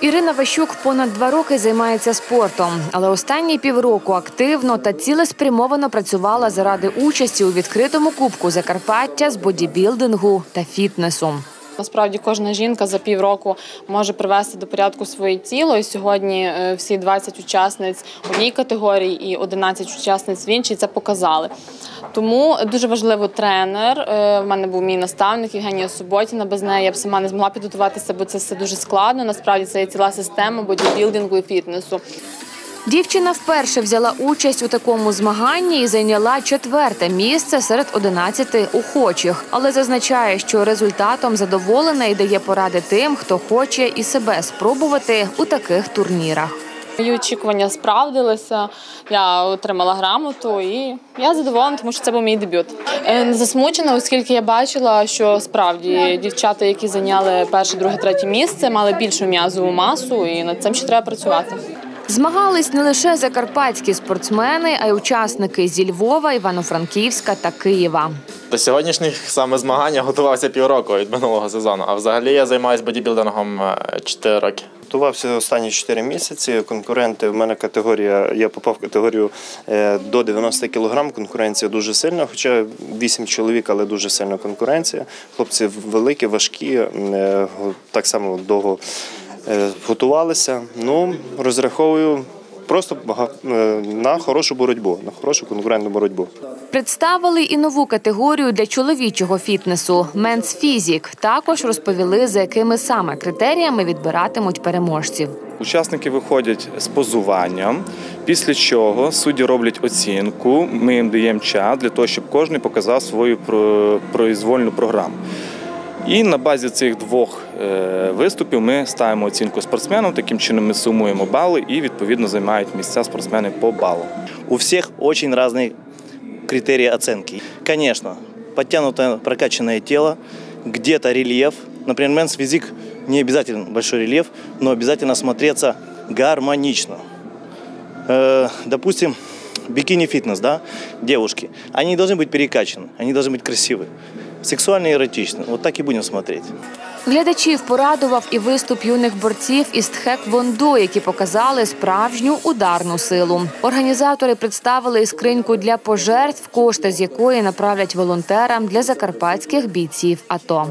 Ірина Ващук понад два роки займається спортом, але останні півроку активно та цілеспрямовано працювала заради участі у відкритому кубку Закарпаття з бодібілдингу та фітнесу. Насправді кожна жінка за півроку може привести до порядку своє тіло. І сьогодні е, всі 20 учасниць в одній категорії і 11 учасниць в іншій це показали. Тому дуже важливо тренер. Е, В мене був мій наставник Євгенія Суботіна. Без неї я б сама не змогла підготуватися, бо це все дуже складно. Насправді це є ціла система бодібілдингу і фітнесу. Дівчина вперше взяла участь у такому змаганні і зайняла четверте місце серед 11 охочих. Але зазначає, що результатом задоволена і дає поради тим, хто хоче і себе спробувати у таких турнірах. Мої очікування справдилися. Я отримала грамоту і я задоволена, тому що це був мій дебют. Е, Не засмучена, оскільки я бачила, що справді дівчата, які зайняли перше, друге, третє місце, мали більшу м'язову масу, і над цим ще треба працювати. Змагались не лише закарпатські спортсмени, а й учасники зі Львова, Івано-Франківська та Києва. До сьогоднішніх саме змагань я готувався півроку від минулого сезону. А взагалі я займаюся бодібілдингом 4 роки. Готувався останні 4 місяці. Конкуренти в мене категорія. Я попав в категорію е, до 90 кг. Конкуренція дуже сильна, хоча 8 чоловік, але дуже сильна конкуренція. Хлопці великі, важкі, е, так само довго е, готувалися. Ну розраховую просто е, на хорошу боротьбу, на хорошу конкурентну боротьбу. Представили і нову категорію для чоловічого фітнесу Менс Фізік. Також розповіли, за якими саме критеріями відбиратимуть переможців. Учасники виходять з позуванням, після чого судді роблять оцінку. Ми їм даємо час для того, щоб кожен показав свою про- произвольну програму. І на базі цих двох е, виступів ми ставимо оцінку спортсменам. Таким чином ми сумуємо бали і відповідно займають місця спортсмени по балу. У всех очень разные критерии оценки. Конечно, подтянутое прокачанное тело, где-то рельеф. Например, мэнс физик не обязательно большой рельеф, но обязательно смотреться гармонично. Э, допустим, бикини-фитнес, да, девушки, они не должны быть перекачаны, они должны быть красивы, Сексуально еротично. Вот так и будем смотреть. Глядачів порадував і виступ юних борців із тхек-вондо, які показали справжню ударну силу. Організатори представили і скриньку для пожертв, кошти з якої направлять волонтерам для закарпатських бійців АТО.